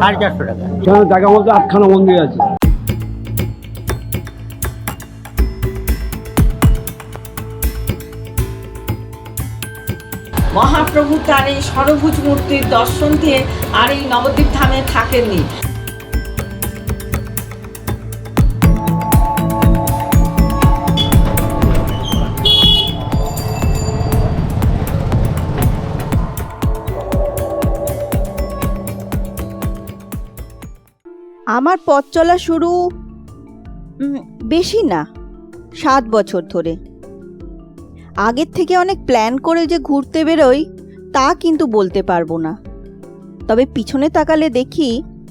সাড়ে চারশো টাকা। এখানে দেখা মতো আটখানা মন্দির আছে। মহাপ্রভু তার এই সরভুজ মূর্তির দর্শন দিয়ে আর এই নবদ্বীপ ধামে থাকেননি। আমার পথ চলা শুরু বেশি না, সাত বছর ধরে। আগের থেকে অনেক প্ল্যান করে যে ঘুরতে বেরোই, তা কিন্তু বলতে পারব না। তবে পিছনে তাকালে দেখি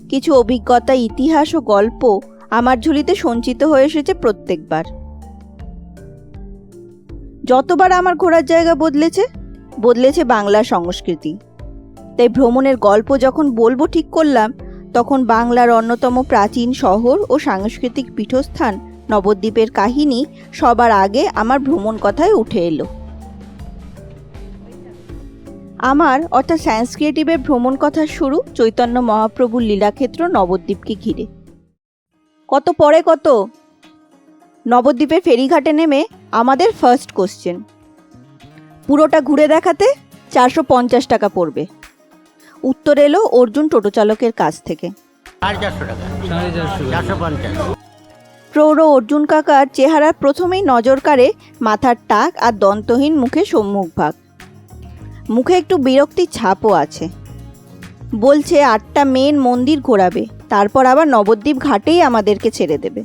কিছু অভিজ্ঞতা, ইতিহাস ও গল্প আমার ঝুলিতে সঞ্চিত হয়ে এসেছে প্রত্যেকবার। যতবার আমার ঘোরার জায়গা বদলেছে বদলেছে বাংলা সংস্কৃতি। তাই ভ্রমণের গল্প যখন বলব ঠিক করলাম তখন বাংলার অন্যতম প্রাচীন শহর ও সাংস্কৃতিক পীঠস্থান নবদ্বীপের কাহিনী সবার আগে আমার ভ্রমণ কথায় উঠে এলো। আমার, অর্থাৎ সায়েন্স ক্রিয়েটিভের ভ্রমণ কথার শুরু চৈতন্য মহাপ্রভুর লীলাক্ষেত্র নবদ্বীপকে ঘিরে। কত পরে কত? নবদ্বীপের ফেরিঘাটে নেমে আমাদের ফার্স্ট কোশ্চেন পুরোটা ঘুরে দেখাতে চারশো পঞ্চাশ টাকা পড়বে। উত্তর এলো অর্জুন টোটো চালকের কাছ থেকে। প্রৌঢ় অর্জুন কাকার চেহারার প্রথমেই নজর কাড়ে মাথার টাক আর দন্তহীন মুখে সম্মুখভাগ মুখে একটু বিরক্তির ছাপও আছে। বলছে আটটা মেন মন্দির ঘোরাবে তারপর আবার নবদ্বীপ ঘাটেই আমাদেরকে ছেড়ে দেবে।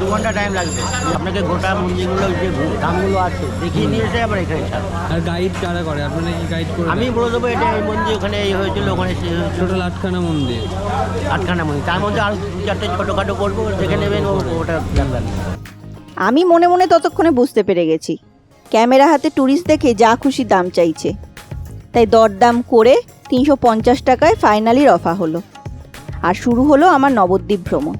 দু ঘণ্টা টাইম লাগবে। আপনাকে গোটা মন্দিরগুলো যে ধামগুলো আছে দেখিয়ে নিয়ে এসে আবার এখানে ছাড়বো। আর গাইড কারা করে? আপনারা কি গাইড করে আমি বলে দেবো এটা এই মন্দির ওখানে এই হয়েছিল ওখানে টোটাল আটখানা মন্দির। আটখানা মন্দির। তার মধ্যে আরও দু চারটে ছোটোখাটো করব দেখে নেবেন ওটা জানবেন। আমি মনে মনে ততক্ষণে বুঝতে পেরে গেছি। ক্যামেরা হাতে ট্যুরিস্ট দেখে যা খুশি দাম চাইছে। তাই দরদাম করে তিনশো পঞ্চাশ টাকায় ফাইনালি রফা হলো। আর শুরু হলো আমার নবদ্বীপ ভ্রমণ।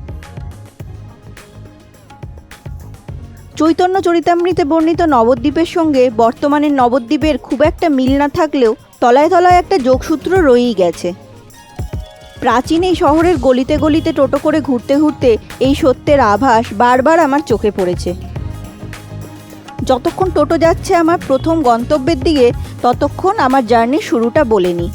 চৈতন্য চরিতামৃতে বর্ণিত নবদ্বীপের সঙ্গে বর্তমানের নবদ্বীপের খুব একটা মিল না থাকলেও তলায় তলায় একটা যোগসূত্র রয়েই গেছে। প্রাচীন এই শহরের গলিতে গলিতে টোটো করে ঘুরতে ঘুরতে এই সত্যের আভাস বারবার আমার চোখে পড়েছে। যতক্ষণ টোটো যাচ্ছে আমার প্রথম গন্তব্যের দিকে, ততক্ষণ আমার জার্নির শুরুটা বলেনি।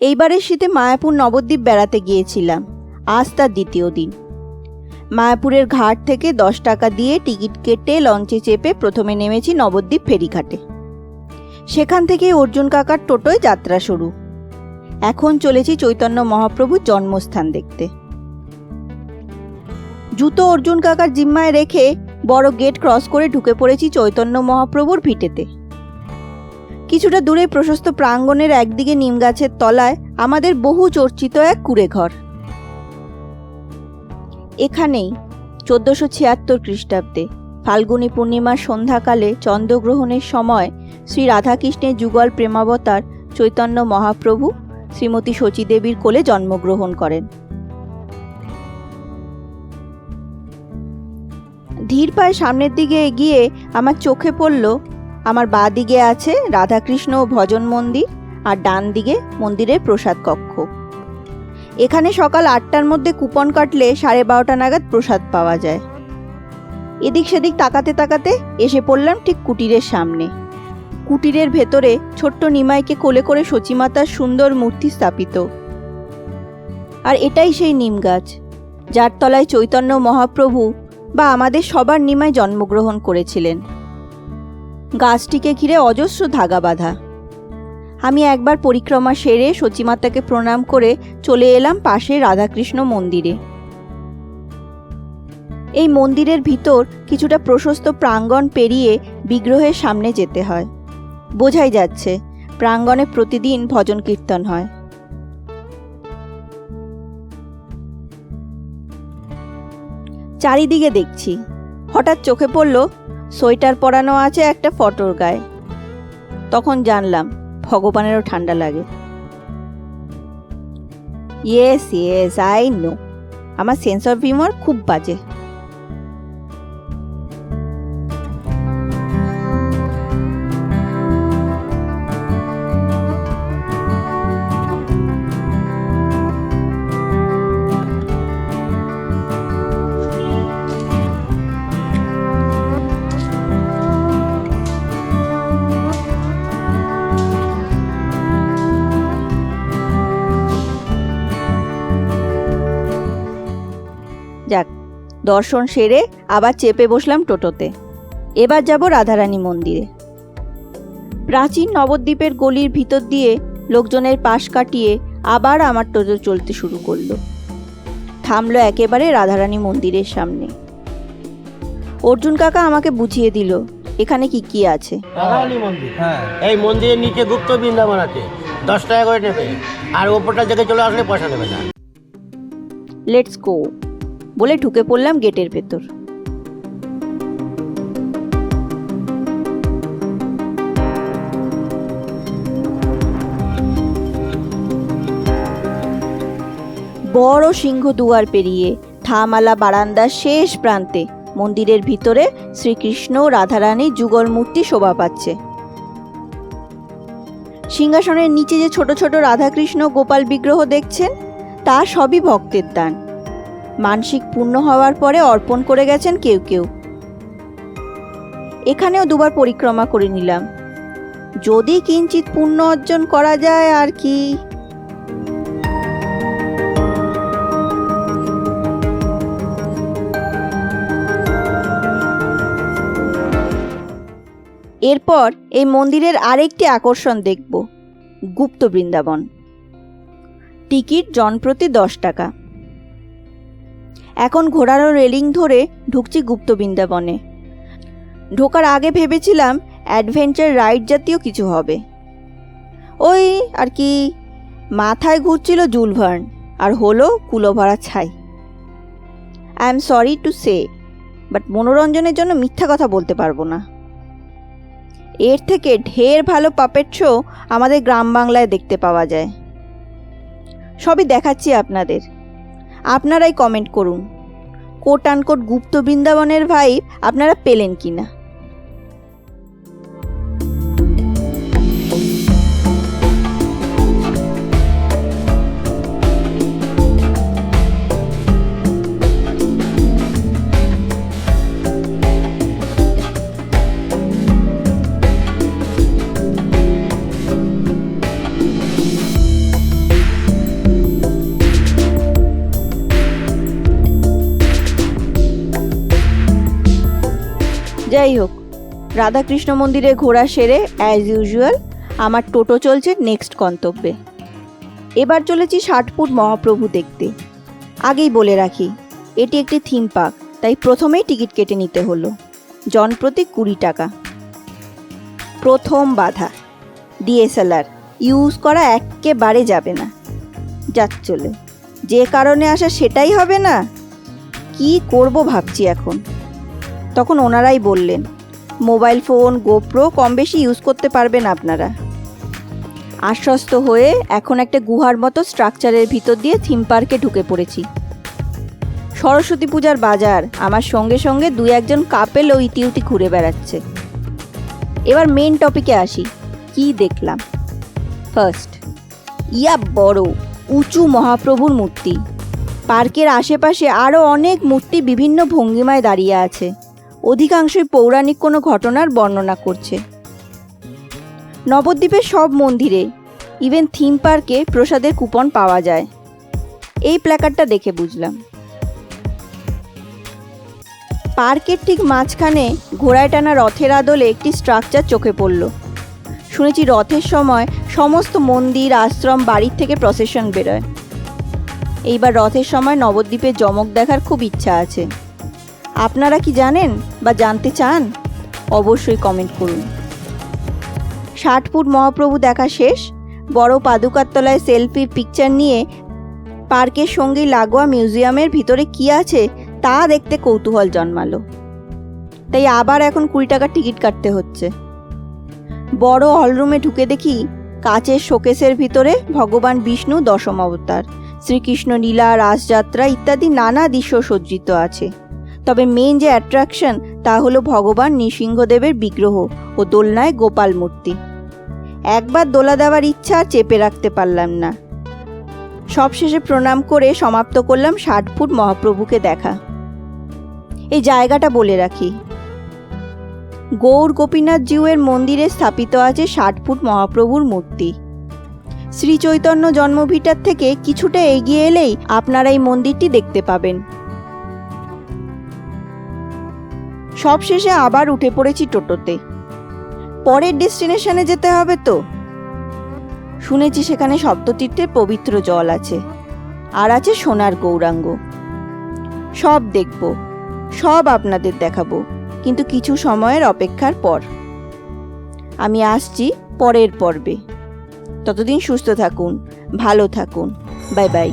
এইবারের শীতে মায়াপুর নবদ্বীপ বেড়াতে গিয়েছিলাম। আজ তার দ্বিতীয় দিন। মায়াপুরের ঘাট থেকে দশ টাকা দিয়ে টিকিট কেটে লঞ্চে চেপে প্রথমে নেমেছি নবদ্বীপ ফেরিঘাটে। সেখান থেকে অর্জুন কাকার টোটোয় যাত্রা শুরু। এখন চলেছি চৈতন্য মহাপ্রভুর জন্মস্থান দেখতে। জুতো অর্জুন কাকার জিম্মায় রেখে বড় গেট ক্রস করে ঢুকে পড়েছি চৈতন্য মহাপ্রভুর ভিটেতে। কিছুটা দূরে প্রশস্ত প্রাঙ্গণের একদিকে নিম গাছের তলায় আমাদের বহু চর্চিত এক কুড়ে ঘর এখানেই চোদ্দশো ছিয়াত্তর খ্রিস্টাব্দে ফাল্গুনী পূর্ণিমার সন্ধ্যাকালে চন্দ্রগ্রহণের সময় শ্রী রাধাকৃষ্ণের যুগল প্রেমাবতার চৈতন্য মহাপ্রভু শ্রীমতী শচীদেবীর কোলে জন্মগ্রহণ করেন। ধীর পায়ে সামনের দিকে এগিয়ে আমার চোখে পড়ল, আমার বাঁ দিকে আছে রাধাকৃষ্ণ ভজন মন্দির আর ডান দিকে মন্দিরের প্রসাদ কক্ষ। এখানে সকাল আটটার মধ্যে কুপন কাটলে সাড়ে বারোটা নাগাদ প্রসাদ পাওয়া যায়। এদিক সেদিক তাকাতে তাকাতে এসে পড়লাম ঠিক কুটিরের সামনে। কুটিরের ভেতরে ছোট্ট নিমাইকে কোলে করে সচিমাতার সুন্দর মূর্তি স্থাপিত। আর এটাই সেই নিম গাছ, যার তলায় চৈতন্য মহাপ্রভু বা আমাদের সবার নিমায় জন্মগ্রহণ করেছিলেন। গাছটিকে ঘিরে অজস্র ধাগা বাঁধা। আমি একবার পরিক্রমা সেরে সচিমাতাকে প্রণাম করে চলে এলাম পাশে রাধাকৃষ্ণ মন্দিরে। এই মন্দিরের ভিতর কিছুটা প্রশস্ত প্রাঙ্গণ পেরিয়ে বিগ্রহের সামনে যেতে হয়। বোঝাই যাচ্ছে, প্রাঙ্গণে প্রতিদিন ভজন কীর্তন হয়। চারিদিকে দেখছি। হঠাৎ চোখে পড়ল, সোয়েটার পরানো আছে একটা ফটোর গায়ে। তখন জানলাম ভগবানেরও ঠান্ডা লাগে। ইয়েস ইয়েস আই নো আমার সেন্স অফ হিউমার খুব বাজে। দর্শন সেরে আবার চেপে বসলাম টোটোতে। এবার যাব রাধারানী মন্দিরে। প্রাচীন নবদ্বীপের গলির ভিতর দিয়ে লোকজনের পাশ কাটিয়ে আবার আমার টোটো চলতে শুরু করল। থামলো একেবারে রাধারানী মন্দিরের সামনে। অর্জুন কাকা আমাকে বুঝিয়ে দিল এখানে কি কি আছে? রাধারানী মন্দির? হ্যাঁ এই মন্দিরের নিচে গুপ্ত বৃন্দাবন আছে। দশ টাকা করে নেবে আর ওপরটা দেখে চলে আসলে পয়সা নেবে না। লেটস গো বলে ঢুকে পড়লাম গেটের ভেতর। বড় সিংহ দুয়ার পেরিয়ে থামালা বারান্দার শেষ প্রান্তে মন্দিরের ভিতরে শ্রীকৃষ্ণ রাধারানী যুগল মূর্তি শোভা পাচ্ছে। সিংহাসনের নিচে যে ছোট ছোট রাধাকৃষ্ণ গোপাল বিগ্রহ দেখছেন, তা সবই ভক্তের দান। মানসিক পূর্ণ হওয়ার পরে অর্পণ করে গেছেন কেউ কেউ। এখানেও দুবার পরিক্রমা করে নিলাম। যদি কিঞ্চিত পুণ্য অর্জন করা যায়, আর কি? এরপর এই মন্দিরের আরেকটি আকর্ষণ দেখব, গুপ্ত বৃন্দাবন। টিকিট জনপ্রতি দশ টাকা। এখন ঘোড়ারও রেলিং ধরে ঢুকছি গুপ্ত বৃন্দাবনে। ঢোকার আগে ভেবেছিলাম অ্যাডভেঞ্চার রাইড জাতীয় কিছু হবে। ওই আর কি, মাথায় ঘুরছিল জুলভার্ন, আর হলো কুলোভরা ছাই। I am sorry to say but মনোরঞ্জনের জন্য মিথ্যা কথা বলতে পারব না। এর থেকে ঢের ভালো পাপেট শো আমাদের গ্রাম বাংলায় দেখতে পাওয়া যায়। সবই দেখাচ্ছি আপনাদের। আপনারাই কমেন্ট করুন। কোট আনকোট গুপ্ত বৃন্দাবনের ভাইব আপনারা পেলেন কি না যাই হোক, রাধাকৃষ্ণ মন্দিরে ঘোরা সেরে অ্যাজ ইউজুয়াল আমার টোটো চলছে নেক্সট গন্তব্যে। এবার চলেছি ষাট ফুট মহাপ্রভু দেখতে। আগেই বলে রাখি, এটি একটি থিম পার্ক তাই প্রথমেই টিকিট কেটে নিতে হলো। জনপ্রতি কুড়ি টাকা। প্রথম বাধা ডিএসএলআর ইউজ করা একেবারে যাবে না। যাক চলে, যে কারণে আসা সেটাই হবে না? কি করব ভাবছি এখন? তখন ওনারাই বললেন, মোবাইল ফোন, গোপ্রো কম বেশি ইউজ করতে পারবেন আপনারা। আশ্বস্ত হয়ে এখন একটা গুহার মতো স্ট্রাকচারের ভিতর দিয়ে থিম পার্কে ঢুকে পড়েছি। সরস্বতী পূজার বাজার আমার সঙ্গে সঙ্গে দু একজন কাপেল ও ইতিউতি ঘুরে বেড়াচ্ছে। এবার মেন টপিকে আসি, কি দেখলাম? ফার্স্ট ইয়া বড়, উঁচু মহাপ্রভুর মূর্তি। পার্কের আশেপাশে আরও অনেক মূর্তি বিভিন্ন ভঙ্গিমায় দাঁড়িয়ে আছে। অধিকাংশই পৌরাণিক কোনো ঘটনার বর্ণনা করছে। নবদ্বীপের সব মন্দিরে ইভেন থিম পার্কে প্রসাদের কুপন পাওয়া যায়। এই প্ল্যাকার্ডটা দেখে বুঝলাম। পার্কের ঠিক মাঝখানে ঘোড়ায় টানা রথের আদলে একটি স্ট্রাকচার চোখে পড়ল। শুনেছি রথের সময় সমস্ত মন্দির, আশ্রম, বাড়ির থেকে প্রসেশন বেরোয়। এইবার রথের সময় নবদ্বীপের জমক দেখার খুব ইচ্ছা আছে। আপনারা কি জানেন বা জানতে চান? অবশ্যই কমেন্ট করুন। ষাট ফুট মহাপ্রভু দেখা শেষ। বড় পাদুকার তলায় সেলফির পিকচার নিয়ে পার্কের সঙ্গেই লাগোয়া মিউজিয়ামের ভিতরে কি আছে, তা দেখতে কৌতূহল জন্মালো। তাই আবার এখন কুড়ি টাকার টিকিট কাটতে হচ্ছে। বড় হলরুমে ঢুকে দেখি কাচের শোকেসের ভিতরে ভগবান বিষ্ণু দশম অবতার। শ্রীকৃষ্ণ লীলা, রাসযাত্রা ইত্যাদি নানা দৃশ্য সজ্জিত আছে। তবে মেন যে অ্যাট্রাকশন তা হলো ভগবান নৃসিংহদেবের বিগ্রহ ও দোলনায় গোপাল মূর্তি। একবার দোলা দেওয়ার ইচ্ছা চেপে রাখতে পারলাম না। সবশেষে প্রণাম করে সমাপ্ত করলাম ষাট ফুট মহাপ্রভুকে দেখা। এই জায়গাটা বলে রাখি। গৌর গোপীনাথ জিউয়ের মন্দিরে স্থাপিত আছে ষাট ফুট মহাপ্রভুর মূর্তি। শ্রী চৈতন্য জন্মভিটার থেকে কিছুটা এগিয়ে এলেই আপনারা এই মন্দিরটি দেখতে পাবেন। সব শেষে আবার উঠে পড়েছি টোটোতে। পরের ডেস্টিনেশনে যেতে হবে তো। শুনেছি সেখানে সপ্ততীর্থের পবিত্র জল আছে, আর আছে সোনার গৌরাঙ্গ। সব দেখব, সব আপনাদের দেখাবো, কিন্তু কিছু সময়ের অপেক্ষার পর। আমি আসছি পরের পর্বে। ততদিন সুস্থ থাকুন, ভালো থাকুন, বাই বাই।